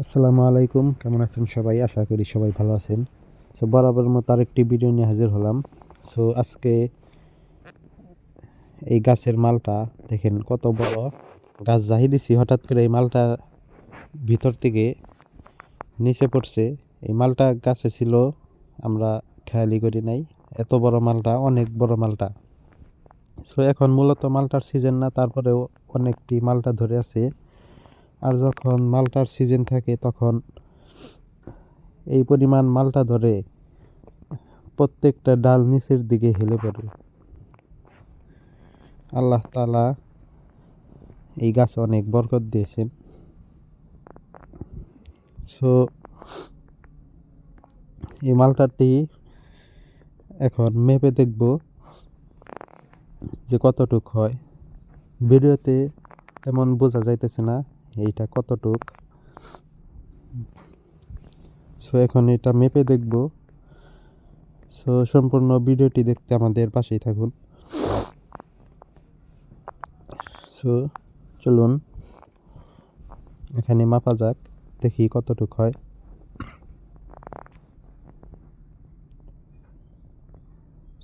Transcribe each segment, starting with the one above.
আসসালামু আলাইকুম, কেমন আছেন সবাই? আশা করি সবাই ভালো আছেন। সো বরাবর মতো আরেকটি ভিডিও নিয়ে হাজির হলাম। সো আজকে এই গাছের মালটা, দেখেন কত বড় গাছ। জাহি দিছি, হঠাৎ করে এই মালটা ভিতর থেকে নিচে পড়ছে। এই মালটা গাছে ছিল, আমরা খেয়ালি করি নাই। এত বড় মালটা, অনেক বড় মালটা। সো এখন মূলত মালটার সিজন না, তারপরেও অনেকটি মালটা ধরে আছে। আর যখন মালটার সিজন থাকে তখন এই পরিমাণ মালটা ধরে প্রত্যেকটা ডাল নিচের দিকে হেলে পড়ে আল্লাহ তালা এই গাছে অনেক বরকত দিয়েছেন। সো এই মালটাটি এখন মেপে দেখব যে কতটুক হয়। ভিডিওতে তেমন বোঝা যাইতেছে না। এইটা কতটুক? সো এখন এটা মেপে দেখব। সো সম্পূর্ণ ভিডিওটি দেখতে আমাদের পাশেই থাকুন। সো চলুন। এখানে মাপা যাক, দেখি কতটুক হয়।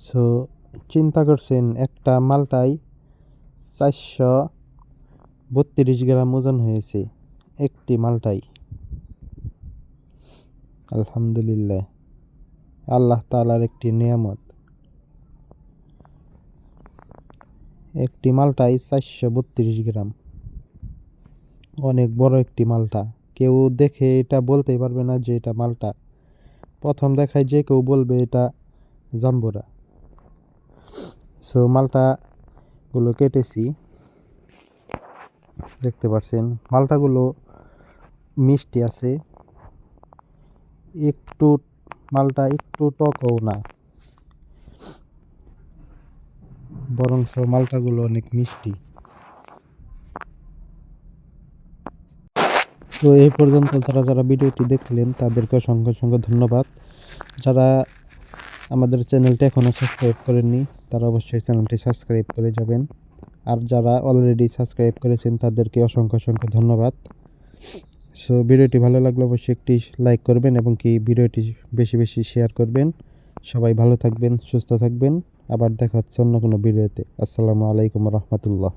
সো চিন্তা করছেন, একটা মালটাই চারশো বত্রিশ গ্রাম ওজন হয়েছে একটি মালটাই। আলহামদুলিল্লাহ, আল্লাহ তালার একটি নিয়ামত। একটি মালটাই চারশো বত্রিশ গ্রাম। অনেক বড় একটি মালটা। কেউ দেখে এটা বলতেই পারবে না যে এটা মালটা। প্রথম দেখায় যে কেউ বলবে এটা জাম্বুরা। সো মালটাগুলো কেটেছি। দেখতে পাচ্ছেন মালটাগুলো মিষ্টি আছে। একটু মালটা একটু টকও না। বরঞ্চ মালটাগুলো অনেক মিষ্টি। তো এই পর্যন্ত যারা যারা ভিডিওটি দেখলেন, তাদেরকে অসংখ্য অসংখ্য ধন্যবাদ। যারা আমাদের চ্যানেলটি এখনও সাবস্ক্রাইব করেননি, তারা অবশ্যই চ্যানেলটি সাবস্ক্রাইব করে যাবেন। আর যারা অলরেডি সাবস্ক্রাইব করেছেন, তাদেরকে অসংখ্য অসংখ্য ধন্যবাদ। সো ভিডিওটি ভালো লাগলে অবশ্যই একটি লাইক করবেন এবং কি ভিডিওটি বেশি বেশি শেয়ার করবেন। সবাই ভালো থাকবেন, সুস্থ থাকবেন। আবার দেখা হচ্ছে অন্য কোনো ভিডিওতে। আসসালামু আলাইকুম রহমতুল্লাহ।